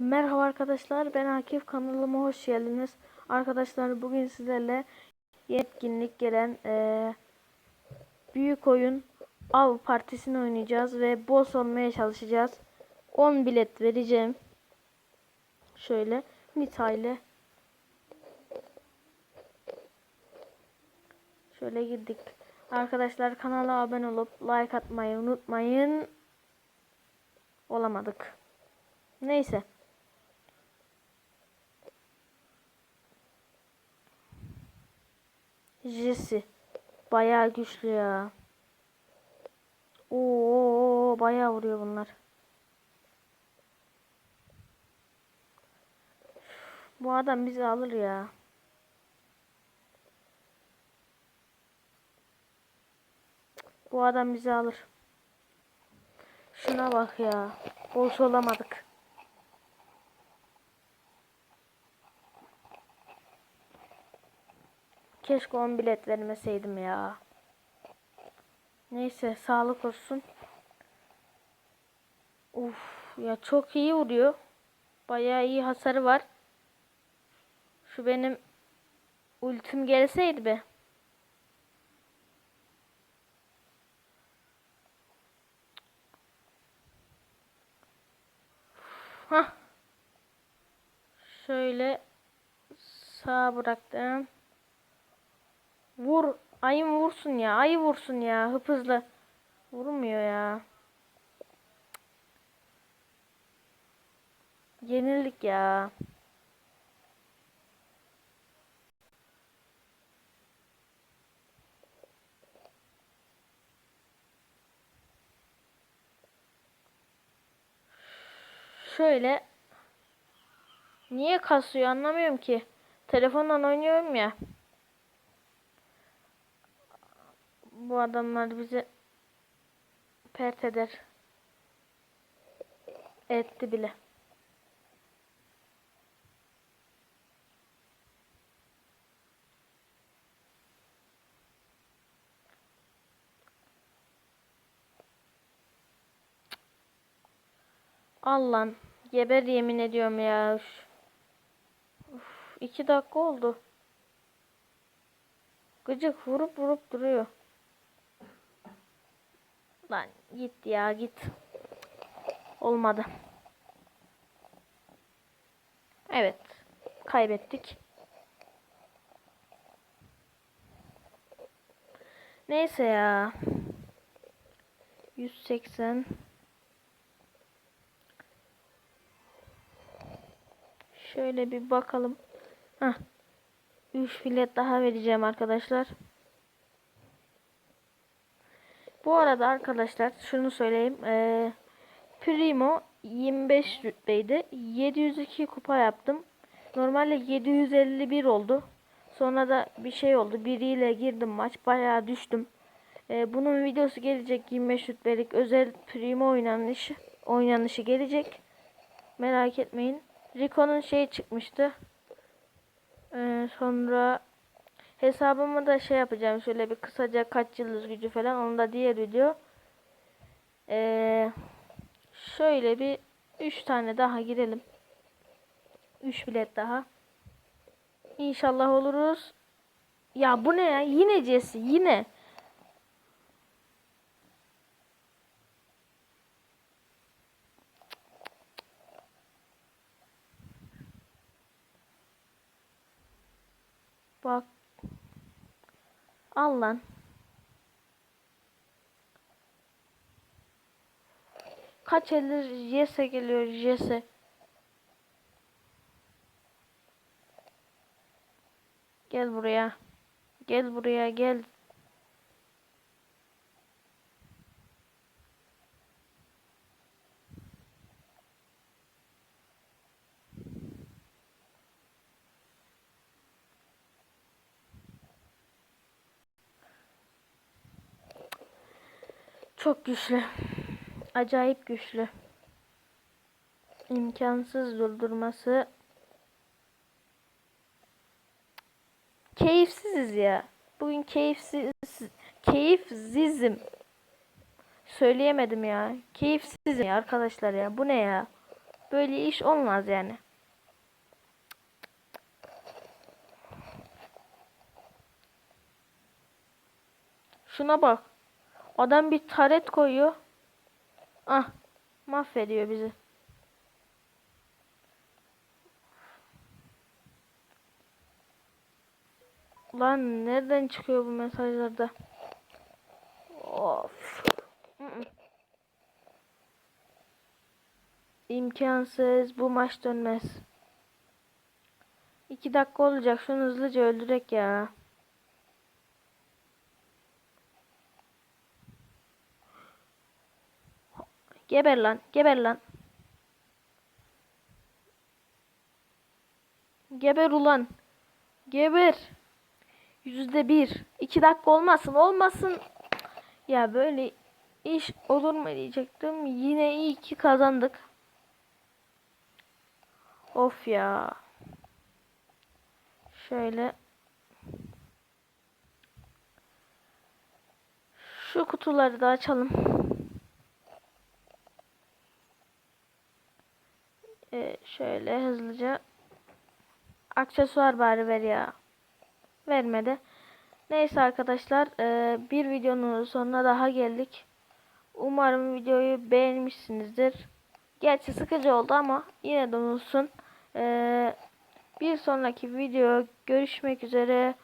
Merhaba arkadaşlar ben Akif kanalıma hoş geldiniz. Arkadaşlar bugün sizlerle yetkinlik gelen eee, büyük oyun av partisini oynayacağız ve boss olmaya çalışacağız. 10 bilet vereceğim. Şöyle Nita ile Şöyle girdik. Arkadaşlar kanala abone olup like atmayı unutmayın. Olamadık. Neyse. Jesse. Bayağı güçlü ya. Oo bayağı vuruyor bunlar. Bu adam bizi alır ya. Bu adam bizi alır. Şuna bak ya. Boş olamadık. Keşke 10 bilet vermeseydim ya. Neyse sağlık olsun. Uf ya çok iyi vuruyor. Bayağı iyi hasarı var. Şu benim ultim gelseydi be. Hah. Şöyle sağa bıraktım. Vur. Ayım vursun ya. Ayı vursun ya. Hıp hızlı. Vurmuyor ya. Yenildik ya. Şöyle. Niye kasıyor anlamıyorum ki. Telefondan oynuyorum ya. Bu adamlar bizi pert eder. Etti bile. Allah'ım geber yemin ediyorum ya. Uf, iki dakika oldu. Gıcık vurup vurup duruyor. Lan git ya git. Olmadı. Evet. Kaybettik. Neyse ya. 180 Şöyle bir bakalım. Hah. 3 bilet daha vereceğim arkadaşlar. Bu arada arkadaşlar şunu söyleyeyim. Ee, Primo 25 rütbeydi. 702 kupa yaptım. Normalde 751 oldu. Sonra da bir şey oldu. Biriyle girdim maç. Bayağı düştüm. Ee, bunun videosu gelecek. 25 rütbelik özel Primo oynanışı, oynanışı gelecek. Merak etmeyin. Rico'nun şey çıkmıştı. Ee, sonra hesabımı da şey yapacağım. Şöyle bir kısaca kaç yıldız gücü falan. Onu da diğer video. Ee, şöyle bir 3 tane daha girelim. 3 bilet daha. İnşallah oluruz. Ya bu ne ya? Yine Jesse. Yine. Bak. Al lan. Kaç eldir Jesse geliyor Jesse. Gel buraya. Gel buraya gel. Çok güçlü. Acayip güçlü. İmkansız durdurması. Keyifsiziz ya. Bugün keyifsiz keyifsizim. Söyleyemedim ya. Keyifsizim ya arkadaşlar ya. Bu ne ya? Böyle iş olmaz yani. Şuna bak. Adam bir taret koyuyor. Ah. Mahvediyor bizi. Lan nereden çıkıyor bu mesajlarda? Of. İmkansız. Bu maç dönmez. İki dakika olacak. Şunu hızlıca öldürek ya. Geber lan. Geber lan. Geber ulan. Geber. Yüzde bir. İki dakika olmasın. Olmasın. Ya böyle iş olur mu diyecektim. Yine iyi ki kazandık. Of ya. Şöyle. Şu kutuları da açalım. Ee, şöyle hızlıca. Aksesuar bari ver ya. Vermedi. Neyse arkadaşlar e, bir videonun sonuna daha geldik. Umarım videoyu beğenmişsinizdir. Gerçi sıkıcı oldu ama yine de olsun. E, bir sonraki video görüşmek üzere.